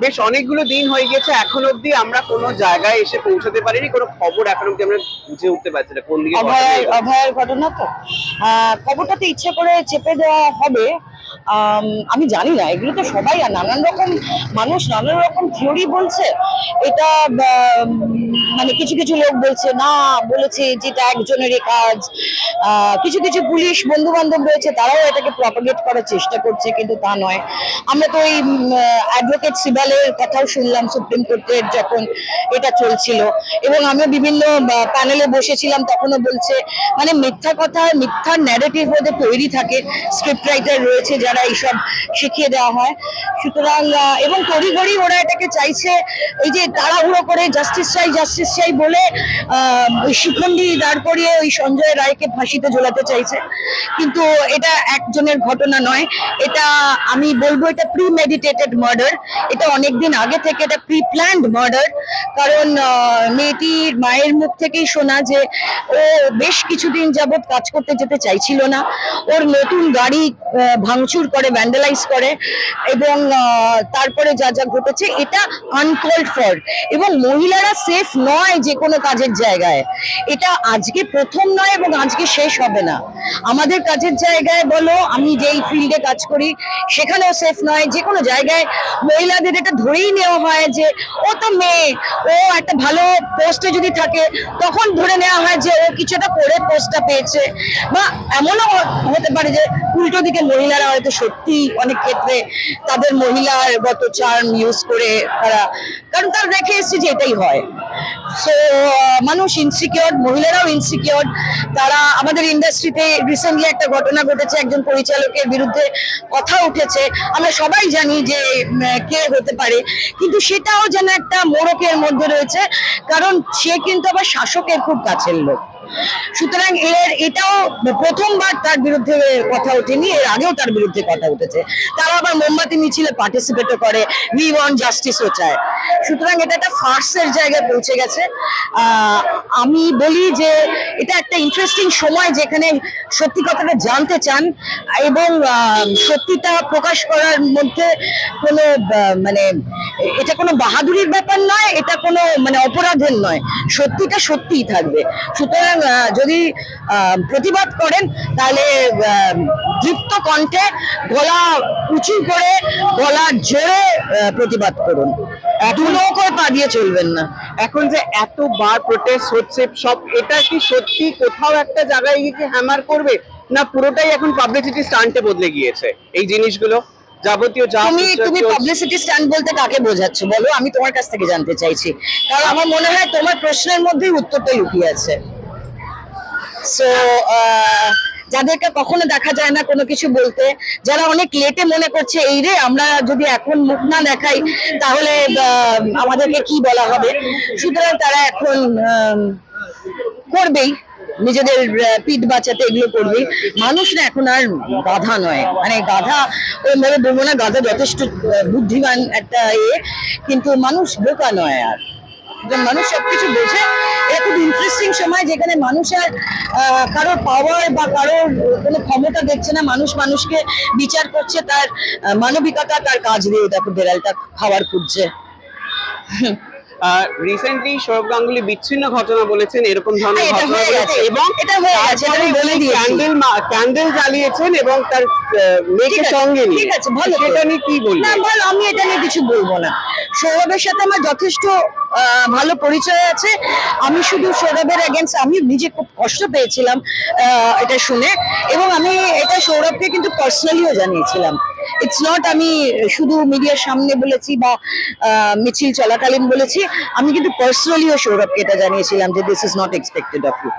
বেশ অনেকগুলো দিন হয়ে গেছে এখন অবধি আমরা কোনো জায়গায় এসে পৌঁছাতে পারিনি কোনো খবর এখন অবধি আমরা বুঝে উঠতে পারছি না কোন দিকে অভয়ের ঘটনা তো? আহ, খবরটাতে ইচ্ছে করে চেপে দেওয়া হবে আম, আমি জানি না এগুলো তো সবাই নানান রকম মানুষ নানান রকম থিওরি বলছে। এটা মানে কিছু কিছু লোক বলছে না বলেছে যেটা একজনেরই কাজ। কিছু কিছু পুলিশ বন্ধু বান্ধব রয়েছে তারাও এটাকে প্রপাগেট করার চেষ্টা করছে কিন্তু তা নয়। আমরা তো ওই অ্যাডভোকেট সিবালের কথাও শুনলাম সুপ্রিম কোর্টের যখন এটা চলছিল। এবং আমিও বিভিন্ন প্যানেলে বসেছিলাম তখনও বলছে মানে মিথ্যা কথা মিথ্যা ন্যারেটিভ ওদের তৈরি থাকে। স্ক্রিপ্ট রাইটার রয়েছে যারা এইসব শিখিয়ে দেওয়া হয়। সুতরাং এবং তড়িঘড়ি ওরা এটাকে চাইছে এই যে তাড়াহুড়ো করে জাস্টিস চাই জাস্টিস চাই বলে শিখন্ডি দাঁড় করিয়ে ওই সঞ্জয় রায়কে ফাঁসিতে ঝোলাতে চাইছে। কিন্তু এটা একজনের ঘটনা নয়। এটা আমি বলব এটা প্রি মেডিটেটেড মার্ডার এটা অনেকদিন আগে থেকে এটা প্রি প্ল্যান্ড মার্ডার কারণ মেয়েটির মায়ের মুখ থেকেই শোনা যে ও বেশ কিছুদিন যাবৎ কাজ করতে যেতে চাইছিল না। ওর নতুন গাড়ি আহ, ভাঙচুর করে ভ্যান্ডালাইজ করে এবং তারপরে যা যা ঘটেছে এটা আনকল্ড ফর এবং মহিলারা সেফ নয় যে কোনো কাজের জায়গায়। এটা আজকে প্রথম নয় এবং আজকে শেষ হবে না। আমাদের কাজের জায়গায় বলো, আমি যেই ফিল্ডে কাজ করি, সেখানেও সেফ নয়। যে কোনো জায়গায় মহিলাদের এটা ধরেই নেওয়া হয় যে, ও তো মেয়ে ও একটা ভালো পোস্টে যদি থাকে, তখন ধরে নেওয়া হয় যে ও কিছুটা করে পোস্টটা পেয়েছে। বা এমনও হতে পারে যে উল্টো দিকে মহিলারা হয়তো সত্যি অনেক ক্ষেত্রে তাদের মহিলার গত চার্ম ইউজ করে তারা, কারণ তারা দেখে এসছে যে এটাই হয়। সো মানুষ ইনসিকিওর মহিলারাও ইনসিকিওর তারা আমাদের ইন্ডাস্ট্রিতে রিসেন্টলি একটা ঘটনা ঘটেছে, একজন পরিচালকের বিরুদ্ধে কথা উঠেছে। আমরা সবাই জানি যে কে হতে পারে। কিন্তু সেটাও যেন একটা মোড়কের মধ্যে রয়েছে, কারণ সে কিন্তু আবার শাসকের খুব কাছের লোক। সুতরাং এর, এটাও প্রথমবার তার বিরুদ্ধে কথা ওঠেনি, এর আগেও তার বিরুদ্ধে কথা উঠেছে। তারা আবার মোমবাতি, মিছিলে পার্টিসিপেটও করে। উই ওয়ান্ট জাস্টিসও চায়। সুতরাং এটা একটা ফার্সের জায়গায় পৌঁছে গেছে। আমি বলি যে এটা একটা ইন্টারেস্টিং সময় যেখানে সত্যি কথাটা জানতে চান এবং সত্যিটা প্রকাশ করার মধ্যে কোনো মানে এটা কোনো বাহাদুরির ব্যাপার নয়, এটা কোনো মানে অপরাধের নয়। সত্যিটা সত্যিই থাকবে। সুতরাং যদি প্রতিবাদ করেন, তাহলে দীপ্ত কণ্ঠে গলা উঁচু করে, গলা জোরে প্রতিবাদ করুন। দুনো করে পা দিয়ে চলবেন না। এখন যে এতবার প্রোটেস্ট হচ্ছে সব এটা কি সত্যি কোথাও একটা জায়গায় গিয়ে কি হ্যামার করবে? না পুরোটাই এখন পাবলিসিটি স্টান্টে বদলে গিয়েছে? এই জিনিসগুলো যাবতীয় যা তুমি তুমি পাবলিসিটি স্ট্যান্ড বলতে কাকে বোঝাচ্ছ? বলো আমি তোমার কাছ থেকে জানতে চাইছি। কারণ আমার মনে হয় তোমার প্রশ্নের মধ্যেই উত্তরটা লুকিয়ে আছে। সো যাদেরকে কখনো দেখা যায় না কোনো কিছু বলতে। যারা অনেক লেটে মনে করছে, এই রে, আমরা যদি এখন মুখ না দেখাই, তাহলে আমাদেরকে কি বলা হবে? সুতরাং তারা এখন করবেই। নিজেদের পিঠ বাঁচাতে এগুলো করবেই। মানুষ না এখন আর গাধা নয়। মানে গাধা ওইভাবে বলব না গাধা যথেষ্ট বুদ্ধিমান একটা এ, কিন্তু মানুষ বোকা নয় আর। মানুষ সবকিছু বোঝে ইন্টারেস্টিং সময় যেখানে মানুষের কারোর পাওয়ার বা কারোর কোনো ক্ষমতা দেখছে না, মানুষ মানুষকে বিচার করছে, তার মানবিকতা তার কাজ দিয়ে দেখো বেড়ালটা খাবার খুঁজছে। রিসেন্টলি সৌরভ গাঙ্গুলি বিচ্ছিন্ন ঘটনা বলেছেন এরকম ধরনের হ্যাঁ, এটা ঘটনা হয়ে গেছে। এবং এটা হয়ে গেছে, আমি বলে দিয়েছি। ক্যান্ডেল ক্যান্ডেল জ্বালিয়েছেন এবং তার মেয়েকে সঙ্গে নিয়ে। ঠিক আছে, ভালো সেটা নিয়ে কি না বলবেন বল আমি এটা নিয়ে কিছু বলব না। সৌরভের সাথে আমার যথেষ্ট আহ, ভালো পরিচয় আছে। আমি শুধু সৌরভের এগেন্স্ট আমি নিজে খুব কষ্ট পেয়েছিলাম আহ, এটা শুনে। এবং আমি এটা সৌরভকে কিন্তু পার্সোনালিও জানিয়েছিলাম। ইটস নট আমি শুধু মিডিয়ার সামনে বলেছি বা মিছিল চলাকালীন বলেছি। আমি কিন্তু পার্সোনালিও সৌরভকে এটা জানিয়েছিলাম যে this is not expected of you